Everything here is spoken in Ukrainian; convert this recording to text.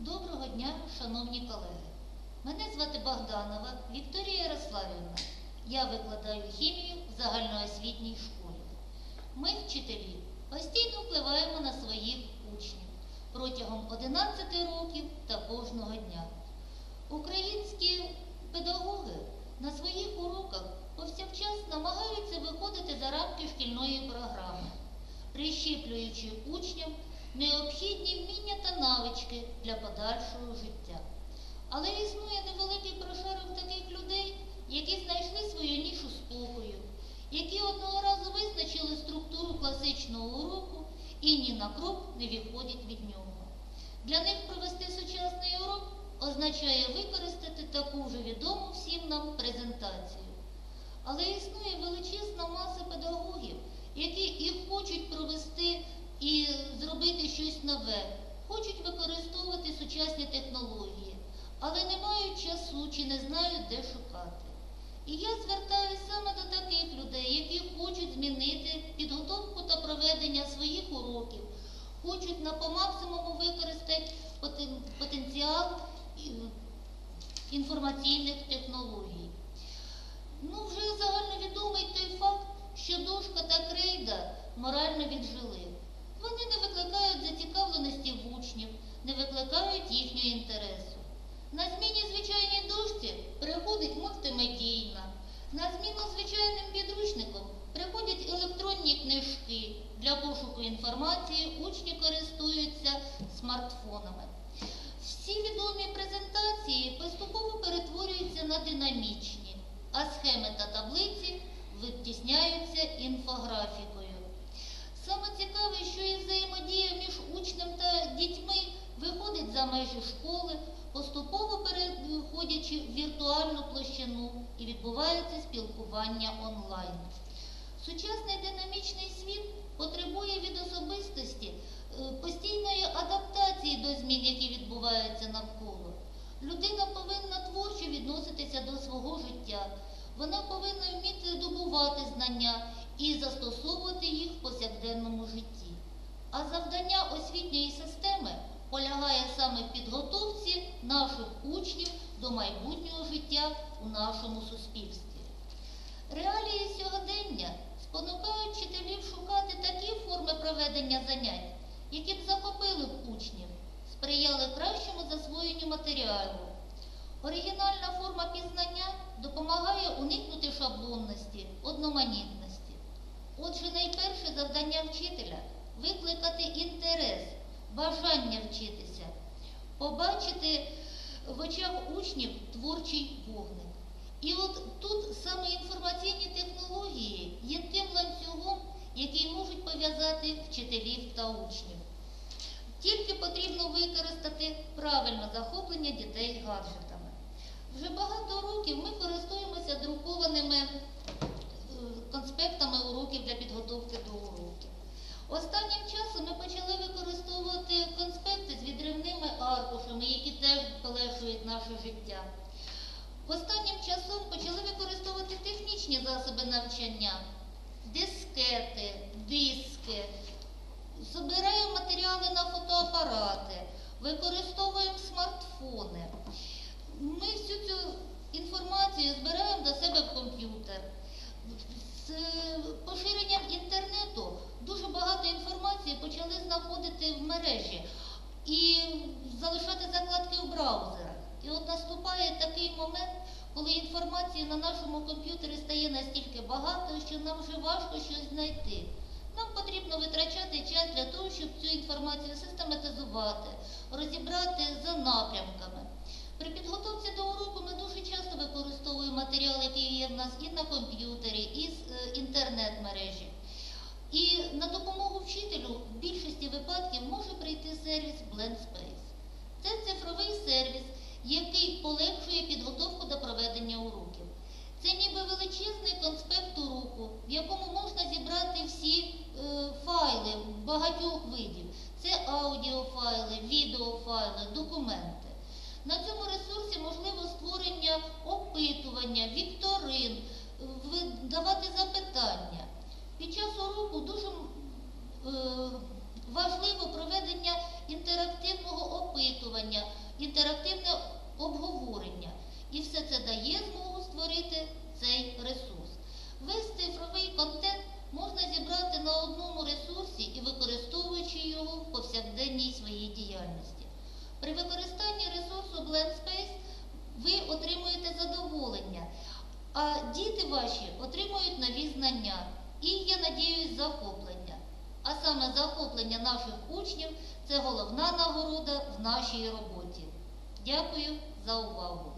Доброго дня, шановні колеги. Мене звати Богданова Вікторія Ярославівна. Я викладаю хімію в загальноосвітній школі. Ми, вчителі, постійно впливаємо на своїх учнів протягом 11 років та кожного дня. Українські педагоги на своїх уроках повсякчас намагаються виходити за рамки шкільної програми, прищеплюючи учням необхідні вміння та навички для подальшого життя. Але існує невеликий прошарок таких людей, які знайшли свою нішу спокою, які одного разу визначили структуру класичного уроку і ні на крок не відходять від нього. Для них провести сучасний урок означає використати таку вже відому всім нам презентацію. Але існує величезна маса педагогів, які і хочуть провести і зробити щось нове, хочуть використовувати сучасні технології, але не мають часу чи не знають, де шукати. І я звертаюся саме до таких людей, які хочуть змінити підготовку та проведення своїх уроків, хочуть на по максимуму використати потенціал інформаційних технологій. Ну, вже загальновідомий той факт, що дошка та крейда морально віджили. Вони не викликають зацікавленості в учнів, не викликають їхнього інтересу. На зміні звичайній дошці приходить мультимедійна. На зміну звичайним підручникам приходять електронні книжки. Для пошуку інформації учні користуються смартфонами. Всі відомі презентації поступово перетворюються на динамічні, а схеми та таблиці витісняються інфографікою. Саме цікаве, що і взаємодія між учнем та дітьми виходить за межі школи, поступово переходячи в віртуальну площину і відбувається спілкування онлайн. Сучасний динамічний світ потребує від особистості е, постійної адаптації до змін, які відбуваються навколо. Людина повинна творчо відноситися до свого життя. Вона повинна вміти добувати знання і застосовувати їх в повсякденному житті. А завдання освітньої системи полягає саме в підготовці наших учнів до майбутнього життя у нашому суспільстві. Реалії сьогодення спонукають вчителів шукати такі форми проведення занять, які б захопили б учнів, сприяли кращому засвоєнню матеріалу. Оригінальна форма пізнання допомагає уникнути шаблонності, одноманітності. Отже, найперше завдання вчителя викликати інтерес, побачити в очах учнів творчий вогник. І от тут саме інформаційні технології є тим ланцюгом, який можуть пов'язати вчителів та учнів. Тільки потрібно використати правильне захоплення дітей гаджетами. Вже багато років ми користуємося друкованими е, конспектами уроків для підготовки до уроків. Останнім часом ми почали використовувати конспекти з відривними аркушами, які теж полегшують наше життя. Останнім часом почали використовувати технічні засоби навчання, дискети, диски, збираємо матеріали на фотоапарати, використовуємо смартфони. Ми всю цю інформацію збираємо до себе в комп'ютер. З поширенням інтернету дуже багато інформації почали знаходити в мережі і залишати інформації на нашому комп'ютері стає настільки багато, що нам вже важко щось знайти. Нам потрібно витрачати час для того, щоб цю інформацію систематизувати, розібрати за напрямками. При підготовці до уроку ми дуже часто використовуємо матеріал, який є в нас і на комп'ютері, і з е, інтернет-мережі. І на допомогу вчителю в більшості випадків може прийти сервіс BlendSpace. Це цифровий сервіс, який полегшує підготовку до проведення уроків. Це ніби величезний конспект уроку, в якому можна зібрати всі е, файли багатьох видів. Це аудіофайли, відеофайли, документи. На цьому ресурсі можливо створення опитування, вікторин, давати запитання. Під час уроку дуже е, важливо проведення інтерактивного опитування. інтерактивне обговорення. При використанні ресурсу BlendSpace ви отримуєте задоволення, а діти ваші отримують нові знання і, я надіюсь, захоплення. А саме захоплення наших учнів це головна нагорода в нашій роботі. Дякую за увагу.